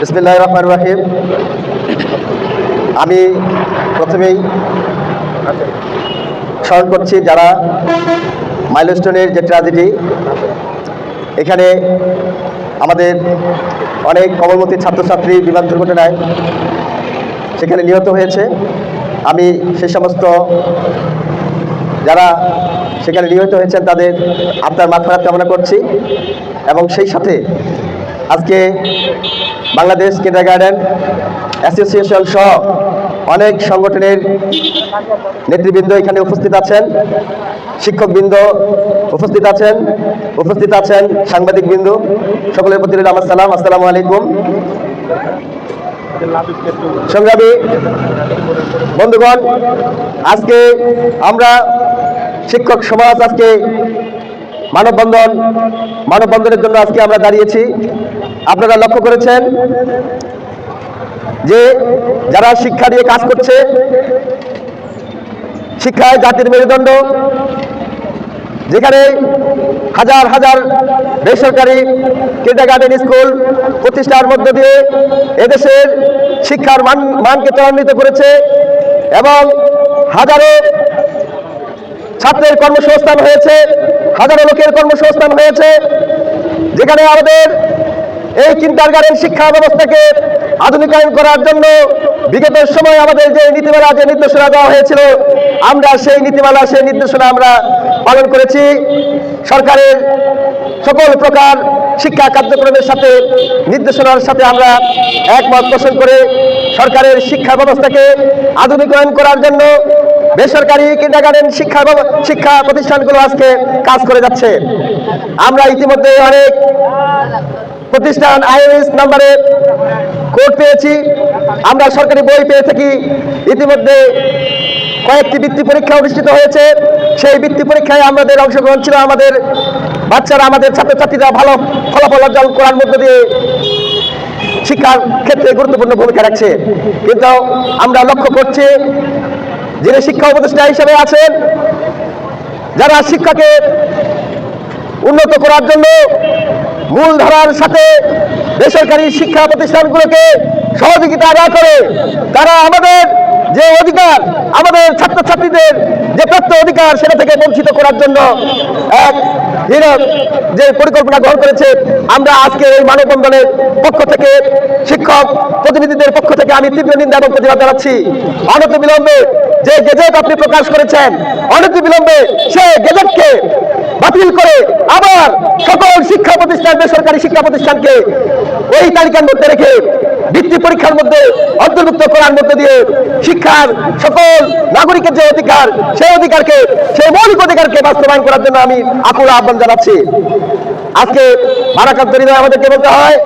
বিসমিল্লাহ রহমান রাহিম। আমি প্রথমেই স্মরণ করছি যারা মাইলস্টোনের যে ট্র্যাজেডি, এখানে আমাদের অনেক কমলমতী ছাত্রছাত্রী বিমান দুর্ঘটনায় সেখানে নিহত হয়েছে। আমি সে সমস্ত যারা সেখানে নিহত হয়েছেন তাদের আপনার মাথারাত কামনা করছি এবং সেই সাথে আজকে বাংলাদেশ কিন্ডার গার্ডেন অ্যাসোসিয়েশন সহ অনেক সংগঠনের নেতৃবৃন্দ এখানে উপস্থিত আছেন, শিক্ষকবৃন্দ উপস্থিত আছেন উপস্থিত আছেন সাংবাদিকবৃন্দ, সকলের প্রতি আমার সালাম, আসসালামু আলাইকুম। সংগ্রামী বন্ধুগণ, আজকে আমরা শিক্ষক সমাজ আজকে মানববন্ধন, মানববন্ধনের জন্য আজকে আমরা দাঁড়িয়েছি। আপনারা লক্ষ্য করেছেন যে যারা শিক্ষা নিয়ে কাজ করছে, শিক্ষায় জাতির মেরুদণ্ড, যেখানে হাজার হাজার বেসরকারি কিন্ডারগার্ডেন স্কুল প্রতিষ্ঠার মধ্য দিয়ে এদেশের শিক্ষার মান, মানকে ত্বরান্বিত করেছে এবং হাজারো ছাত্রের কর্মসংস্থান হয়েছে, হাজারো লোকের কর্মসংস্থান হয়েছে, যেখানে আমাদের এই কিন্ডারগার্ডেন শিক্ষা ব্যবস্থাকে আধুনিকায়ন করার জন্য বিগত সময় আমাদের যে নীতিমালা, যে নির্দেশনা দেওয়া হয়েছিল, আমরা সেই নীতিমালা, সেই নির্দেশনা আমরা পালন করেছি। সরকারের সকল প্রকার শিক্ষা কার্যক্রমের সাথে, নির্দেশনার সাথে আমরা একমত পোষণ করে সরকারের শিক্ষা ব্যবস্থাকে আধুনিকায়ন করার জন্য বেসরকারি কিন্ডারগার্ডেন শিক্ষা শিক্ষা প্রতিষ্ঠানগুলো আজকে কাজ করে যাচ্ছে। আমরা ইতিমধ্যে অনেক প্রতিষ্ঠান আইএস নাম্বারে কোড পেয়েছি। আমরা সরকারি বই পেয়ে থাকি। ইতিমধ্যে কয়েকটি বৃত্তি পরীক্ষা অনুষ্ঠিত হয়েছে। সেই বৃত্তি পরীক্ষায় আমাদের অংশগ্রহণ ছিল আমাদের বাচ্চারা, আমাদের ছাত্রছাত্রীরা ভালো ফলাফল অর্জন করার মধ্য দিয়ে শিক্ষার ক্ষেত্রে গুরুত্বপূর্ণ ভূমিকা রাখছে। কিন্তু আমরা লক্ষ্য করছি যিনি শিক্ষা উপদেষ্টা হিসেবে আছেন, যারা শিক্ষাকে উন্নত করার জন্য মূলধারার সাথে বেসরকারি শিক্ষা প্রতিষ্ঠানগুলোকে সহযোগিতা না করে, তারা আমাদের যে অধিকার, আমাদের ছাত্রছাত্রীদের যে প্রাপ্ত অধিকার, সেটা থেকে বঞ্চিত করার জন্য এক হীরক যে পরিকল্পনা গ্রহণ করেছে, আমরা আজকে এই মানববন্ধনের পক্ষ থেকে, শিক্ষক প্রতিনিধিদের পক্ষ থেকে আমি তীব্র নিন্দা এবং প্রতিবাদ জানাচ্ছি। অনত বিলম্বে যে গেজেট আপনি প্রকাশ করেছেন অনত বিলম্বে সে গেজেটকে বাতিল করে আবার সকল শিক্ষা প্রতিষ্ঠান, বেসরকারি শিক্ষা প্রতিষ্ঠানকে ওই তালিকার মধ্যে রেখে বৃত্তি পরীক্ষার মধ্যে অন্তর্ভুক্ত করার মধ্যে দিয়ে শিক্ষার সকল নাগরিকের যে অধিকার, সেই অধিকারকে, সেই মৌলিক অধিকারকে বাস্তবায়ন করার জন্য আমি আকুল আহ্বান জানাচ্ছি। আজকে ভারাকান্ত হৃদয় আমাদেরকে বলতে হয়,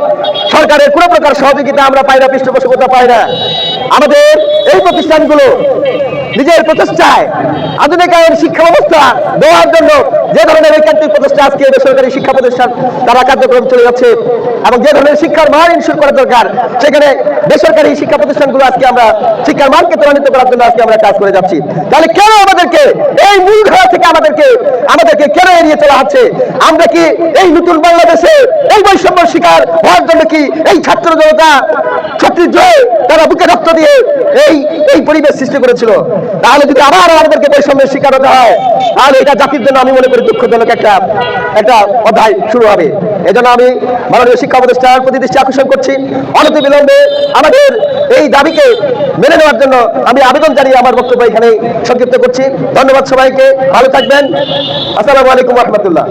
সরকারের কোনো প্রকার সহযোগিতা আমরা পাই না, পৃষ্ঠপোষকতা পাই না। আমাদের এই প্রতিষ্ঠানগুলো নিজের প্রচেষ্টায় আধুনিকায়ন শিক্ষা ব্যবস্থা দেওয়ার জন্য যে ধরনের ঐকান্তিক প্রচেষ্টা আজকে বেসরকারি শিক্ষা প্রতিষ্ঠান তারা কার্যক্রম চলে যাচ্ছে এবং যে ধরনের শিক্ষার মান ইনশিওর করা দরকার, সেখানে বেসরকারি শিক্ষা প্রতিষ্ঠানগুলো আজকে আমরা শিক্ষার মানকে ত্বরান্বিত করার জন্য আজকে আমরা কাজ করে যাচ্ছি। তাহলে কেন আমাদেরকে এই মূল ধারা থেকে আমাদেরকে আমাদেরকে কেন এড়িয়ে চলা হচ্ছে? আমরা কি এই নতুন বাংলাদেশে এই বৈষম্য শিকার হওয়ার জন্য কি এই ছাত্র জনতা ছাত্রী তারা বুকে রক্ত দিয়ে এই পরিবেশ সৃষ্টি করেছিল, তাহলে যদি আবার আমাদেরকে বৈষম্যের শিকার হতে হয়, তাহলে এটা জাতির জন্য আমি মনে করি দুঃখজনক একটা একটা অধ্যায় শুরু হবে। এজন্য আমি মাননীয় শিক্ষা প্রতিষ্ঠান প্রতি দৃষ্টি আকর্ষণ করছি। অনতি বিলম্বে আমাদের এই দাবিকে মেনে নেওয়ার জন্য আমি আবেদন জানিয়ে আমার বক্তব্য এখানে সংক্ষিপ্ত করছি। ধন্যবাদ সবাইকে, ভালো থাকবেন। আসসালামু আলাইকুম রহমতুল্লাহ।